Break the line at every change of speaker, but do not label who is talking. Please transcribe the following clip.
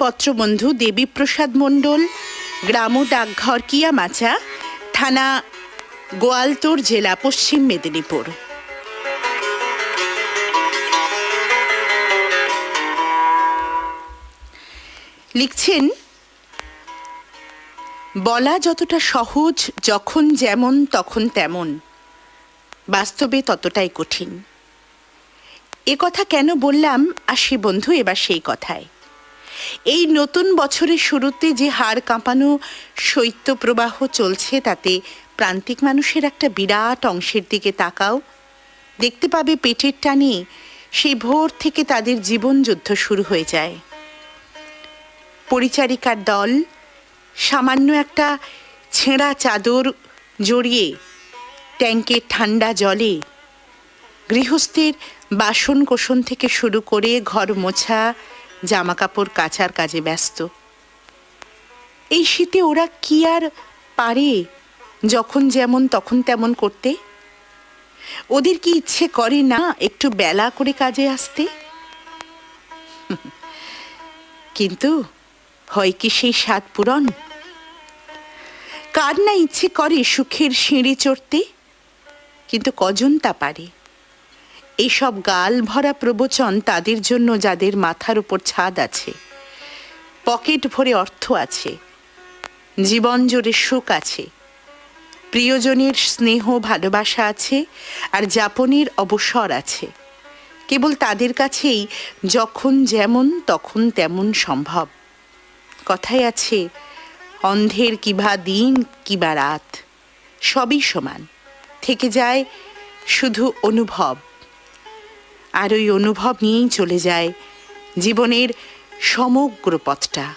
পত্রবন্ধু দেবীপ্রসাদ মণ্ডল, গ্রাম ডাকঘর কিয়ামাচা থানা গোয়ালতোর জেলা পশ্চিম মেদিনীপুর। লিখছেন, বলা যতটা সহজ, যখন যেমন, তখন তেমন। বাস্তবে ততটাই কঠিন। এ কথা কেন বললাম? আসি বন্ধু, এবার সেই কথায়। এই নতুন বছরের শুরুতে যে হাড় কাঁপানো শৈত্যপ্রবাহ চলছে, তাতে প্রান্তিক মানুষের একটা বিরাট অংশের দিকে তাকাও। দেখতে পাবে পেটের টানে সেই ভোর থেকে তাদের জীবন যুদ্ধ শুরু হয়ে যায়। পরিচারিকার দল সামান্য একটা ছেঁড়া চাদর জড়িয়ে ট্যাঙ্কের ঠান্ডা জলে গৃহস্থের বাসন কোসন থেকে শুরু করে ঘর মোছা জামা কাপড় কাচার কাজে ব্যস্ত। এই শীতে ওরা কি আর পারে? যখন যেমন তখন তেমন করতে? ওদের কি ইচ্ছে করে না একটু বেলা করে কাজে আসতে? কিন্তু হয় কি সেই স্বাদ পূরণ? কার না ইচ্ছে করে সুখের সিঁড়ি চড়তে? কিন্তু কজন তা পারে? এইসব গাল ভরা প্রবচন তাদের জন্য যাদের মাথার উপর ছাদ আছে। পকেট ভরে অর্থ আছে। জীবন জোরে সুখ আছে। প্রিয়জনের স্নেহ ভালোবাসা আছে আর যাপনের অবসর আছে। কেবল তাদের কাছেই যখন যেমন তখন তেমন সম্ভব। কথায় আছে, অন্ধের কিবা দিন কিবা রাত, সবই সমান। থেকে যায় শুধু অনুভব। আর ওই অনুভব নিয়েই চলে যায় জীবনের সমগ্র পথটা।